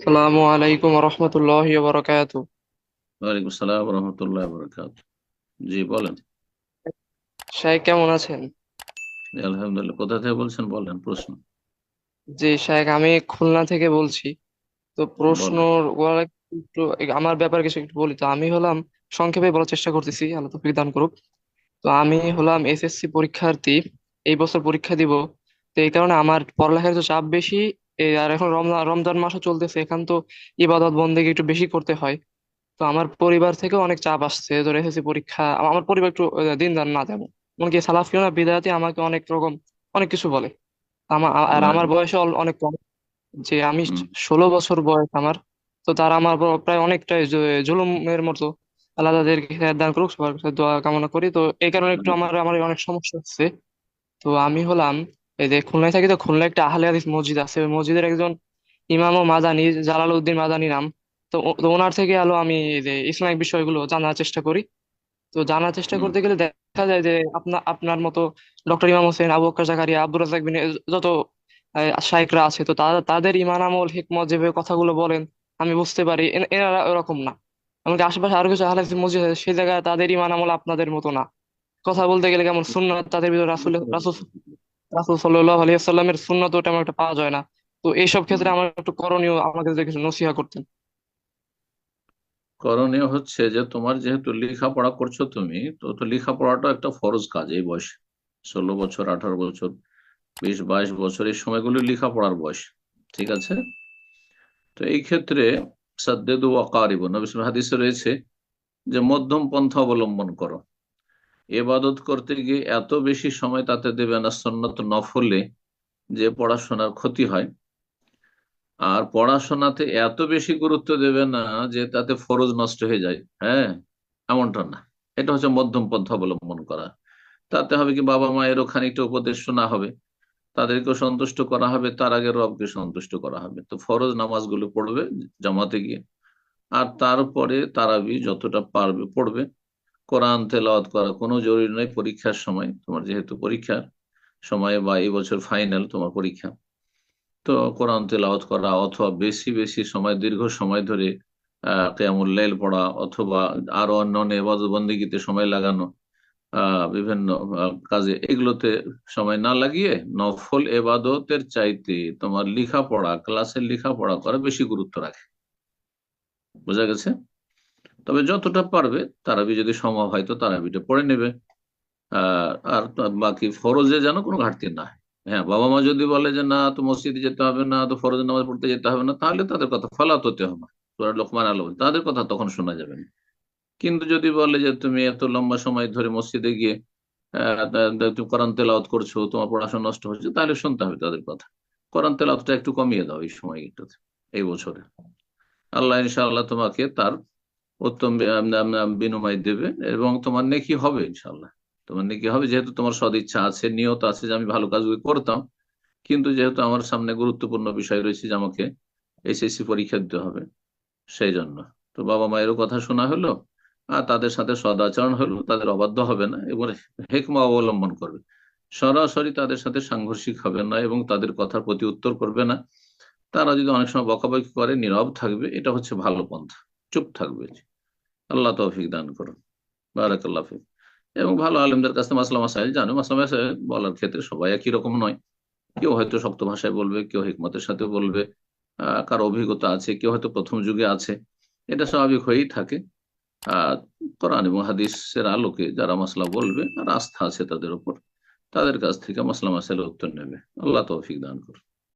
আসসালামু আলাইকুম রহমতুল্লাহি বারাকাতু ওয়ালাইকুম আসসালাম রহমতুল্লাহ বরকাত জি বলেন। শাহেখ কেমন আছেন? আলহামদুলিল্লাহ। কোথা থেকে বলছেন? বলেন প্রশ্ন। জি শাহেখ আমি খুলনা থেকে বলছি। তো প্রশ্ন একটু আমার ব্যাপারে কিছু একটু বলি। তো আমি হলাম সংক্ষেপে বলার চেষ্টা করতেছি আল্লাহ তৌফিক দান করুক। তো আমি হলাম এসএসসি পরীক্ষার্থী এই বছর পরীক্ষা দিব। তো এই কারণে আমার পড়ালেখার তো চাপ বেশি। এই আর এখন রমজান রমজান মাসও চলতেছে এখান তো ইবাদত বন্দেগী একটু বেশি করতে হয়। তো আমার পরিবার থেকেও অনেক চাপ আসছে ধরে এসএসসি পরীক্ষা আমার পরিবার একটু দিনদার না তেমন। এমনকি সালাফিও না বিদায়াতে আমাকে অনেক রকম অনেক কিছু বলে। আমার আর আমার বয়সও অনেক কম। যে আমি ষোলো বছর বয়স আমার তো তারা আমার প্রায় অনেকটাই জুলুমের মতো। আল্লাহ তাদেরকে দান করুক সবার দোয়া কামনা করি। তো এই কারণে একটু আমার আমার অনেক সমস্যা হচ্ছে। তো আমি হলাম এই যে খুলনায় থাকি তো খুলনায় একটা আহলে হাদিস মসজিদ আছে। ওই মসজিদের একজন ইমাম ও মাদানি জালালউদ্দিন মাদানি নাম। তো তো ওনার থেকে আলো আমি এই যে ইসলামিক বিষয়গুলো জানার চেষ্টা করি। তো জানার চেষ্টা করতে গেলে দেখা যায় যে আপনার আপনার মতো ডক্টর ইমাম হোসেন আবু বকর জাকারিয়া আব্দুর রাজ্জাক বিন যত আহ, শাইখরা আছে তো তাদের ইমান আমল হিকমত যেভাবে কথাগুলো বলেন আমি বুঝতে পারি। এন- এনারা ওরকম না। এমনকি আশেপাশে আরও কিছু আহলে হাদিস মসজিদ আছে সেই জায়গায় তাদের ইমান আমল আপনাদের মতো না। কথা বলতে গেলে কেমন সুন্নাত তাদের ভিতরে রাসূল রাসূল রাসূল সাল্লাল্লাহু আলাইহি সাল্লামের সুন্নাত তেমন একটা পাওয়া যায় না। তো এইসব ক্ষেত্রে আমার একটু করণীয় আমাকে যদি কিছু নসিহা করতেন। করণীয় হচ্ছে যে তোমার যেহেতু লেখাপড়া করছ তুমি তো তো লেখাপড়াটা একটা ফরজ কাজ এই বয়সে। ষোলো বছর আঠারো বছর বিশ বাইশ বছর এই সময়গুলো লেখাপড়ার বয়স ঠিক আছে? তো এই ক্ষেত্রে সাদ্দেদু ওয়াকারিব নবী সাল্লাল্লাহু হাদিসে রয়েছে যে মধ্যম পন্থা অবলম্বন করো। এবাদত করতে গিয়ে এত বেশি সময় তাতে দেবে না সন্ন্যত নফলে যে পড়াশোনার ক্ষতি হয়। আর পড়াশোনাতে এত বেশি গুরুত্ব দেবে না যে তাতে ফরজ নষ্ট হয়ে যায়। হ্যাঁ এমনটা না। এটা হচ্ছে মধ্যম পন্থা অবলম্বন করা। তাতে হবে কি বাবা মায়েরও খানিকটা উপদেশ শোনা হবে, তাদেরকেও সন্তুষ্ট করা হবে, তার আগে রবকে সন্তুষ্ট করা হবে। তো ফরজ নামাজগুলো পড়বে জামাতে গিয়ে। আর তারপরে তারাবি যতটা পারবে পড়বে। কোরআন তেলাওয়াত করা কোনো জরুরি নয় পরীক্ষার সময়। তোমার যেহেতু পরীক্ষার সময় বা এই বছর ফাইনাল তোমার পরীক্ষা। তো কোরআন তেলাওয়াত করা অথবা বেশি বেশি সময়, দীর্ঘ সময় ধরে কেয়ামুল লাইল পড়া অথবা আরও অন্যান্য এবাদত বন্দিগিতে সময় লাগানো বিভিন্ন কাজে, এগুলোতে সময় না লাগিয়ে নফল এবাদতের চাইতে তোমার লেখাপড়া, ক্লাসের লেখাপড়া করা বেশি গুরুত্ব রাখে। বোঝা গেছে? তবে যতটা পারবে, তারাবি যদি সম্ভব হয় তো তারাবিটা পড়ে নেবে। আর বাকি ফরজে যেন কোনো ঘাটতি না হ্যাঁ। বাবা মা যদি বলে যে না, তো মসজিদে যেতে হবে না, তো ফরজ নামাজ পড়তে যেতে হবে না, তাহলে তাদের কথা ফলাত হতে হবে সুরা লোকমান আলো তাদের কথা তখন শোনা যাবে না। কিন্তু যদি বলে যে তুমি এত লম্বা সময় ধরে মসজিদে গিয়ে তুমি কোরআন তেলাওয়াত করছ, তোমার পড়াশোনা নষ্ট হচ্ছে, তাহলে শুনতে হবে তাদের কথা। কোরআন তেলাওয়াতটা একটু কমিয়ে দাও এই সময়টাতে এই বছরে। আল্লাহ ইনশাআল্লাহ তোমাকে তার উত্তম বিনিময় দেবে এবং তোমার নেকি হবে ইনশাআল্লাহ। তোমার নেকি হবে যেহেতু তোমার সদিচ্ছা আছে, নিয়ত আছে যে আমি ভালো কাজগুলো করতাম। কিন্তু যেহেতু আমার সামনে গুরুত্বপূর্ণ বিষয় রয়েছে যে আমাকে এসএসসি পরীক্ষা দিতে হবে, সেই জন্য। তো বাবা মায়েরও কথা শোনা হলো, আর তাদের সাথে সদাচরণ হলো, তাদের অবাধ্য হবে না এবং হেকমা অবলম্বন করবে। সরাসরি তাদের সাথে সাংঘর্ষিক হবে না এবং তাদের কথার প্রতি উত্তর করবে না। তারা যদি অনেক সময় বকাবকি করে, নীরব থাকবে, এটা হচ্ছে ভালো পন্থা। চুপ থাকবে। আল্লাহ তৌফিক দান করুন। বারাকাল্লাহ ফিক। এবং ভালো আলেমদের কাছে মাসলা মাসাইল জানো মাসলা মাসাইল বলার ক্ষেত্রে সবাই একই রকম নয়। কেউ হয়তো শক্ত ভাষায় বলবে, কেউ হিকমতের সাথে বলবে কারও অভিজ্ঞতা আছে, কেউ হয়তো প্রথম যুগে আছে। এটা স্বাভাবিক হয়েই থাকে। আহ কোরআন এবং হাদিসের আলোকে যারা মাসলা বলবে, আর আস্থা আছে তাদের উপর, তাদের কাছ থেকে মাসলা মাসাইলের উত্তর নেবে। আল্লাহ তৌফিক দান করুন।